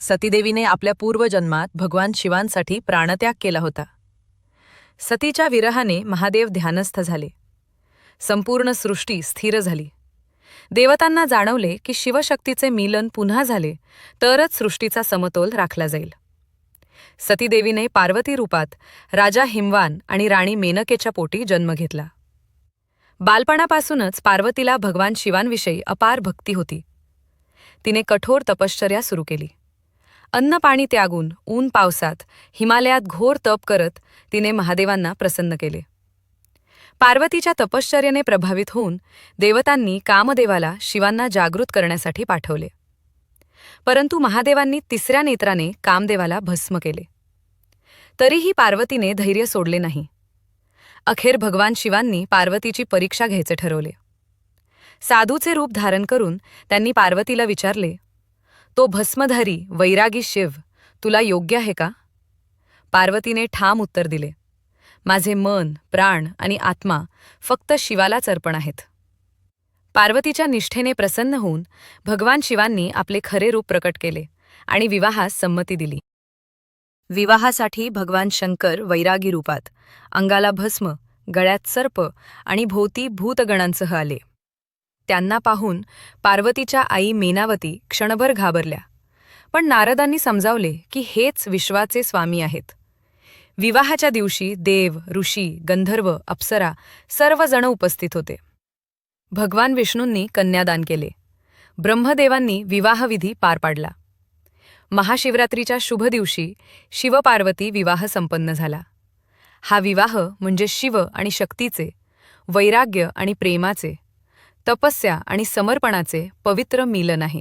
सतीदेवीने आपल्या पूर्वजन्मात भगवान शिवांसाठी प्राणत्याग केला होता. सतीच्या विरहाने महादेव ध्यानस्थ झाले. संपूर्ण सृष्टी स्थिर झाली. देवतांना जाणवले की शिवशक्तीचे मिलन पुन्हा झाले तरच सृष्टीचा समतोल राखला जाईल. सतीदेवीने पार्वती रूपात राजा हिमवान आणि राणी मेनकेच्या पोटी जन्म घेतला. बालपणापासूनच पार्वतीला भगवान शिवांविषयी अपार भक्ती होती. तिने कठोर तपश्चर्या सुरू केली. अन्न पाणी त्यागून ऊन पावसात हिमालयात घोर तप करत तिने महादेवांना प्रसन्न केले. पार्वतीच्या तपश्चर्याने प्रभावित होऊन देवतांनी कामदेवाला शिवांना जागृत करण्यासाठी पाठवले. परंतु महादेवांनी तिसऱ्या नेत्राने कामदेवाला भस्म केले. तरीही पार्वतीने धैर्य सोडले नाही. अखेर भगवान शिवांनी पार्वतीची परीक्षा घ्यायचे ठरवले. साधूचे रूप धारण करून त्यांनी पार्वतीला विचारले तो भस्मधारी वैरागी शिव तुला योग्य आहे का? पार्वतीने ठाम उत्तर दिले. माझे मन प्राण आणि आत्मा फक्त शिवालाच अर्पण आहेत. पार्वतीच्या निष्ठेने प्रसन्न होऊन भगवान शिवांनी आपले खरे रूप प्रकट केले आणि विवाहास संमती दिली. विवाहासाठी भगवान शंकर वैरागी रूपात अंगाला भस्म गळ्यात सर्प आणि भोवती भूतगणांसह आले. त्यांना पाहून पार्वतीच्या आई मेनावती क्षणभर घाबरल्या. पण नारदांनी समजावले की हेच विश्वाचे स्वामी आहेत. विवाहाच्या दिवशी देव ऋषी गंधर्व अप्सरा सर्वजण उपस्थित होते. भगवान विष्णूंनी कन्यादान केले. ब्रह्मदेवांनी विवाहविधी पार पाडला. महाशिवरात्रीच्या शुभ दिवशी शिवपार्वती विवाह संपन्न झाला. हा विवाह म्हणजे शिव आणि शक्तीचे वैराग्य आणि प्रेमाचे तपस्या आणि समर्पणाचे पवित्र मिलन आहे.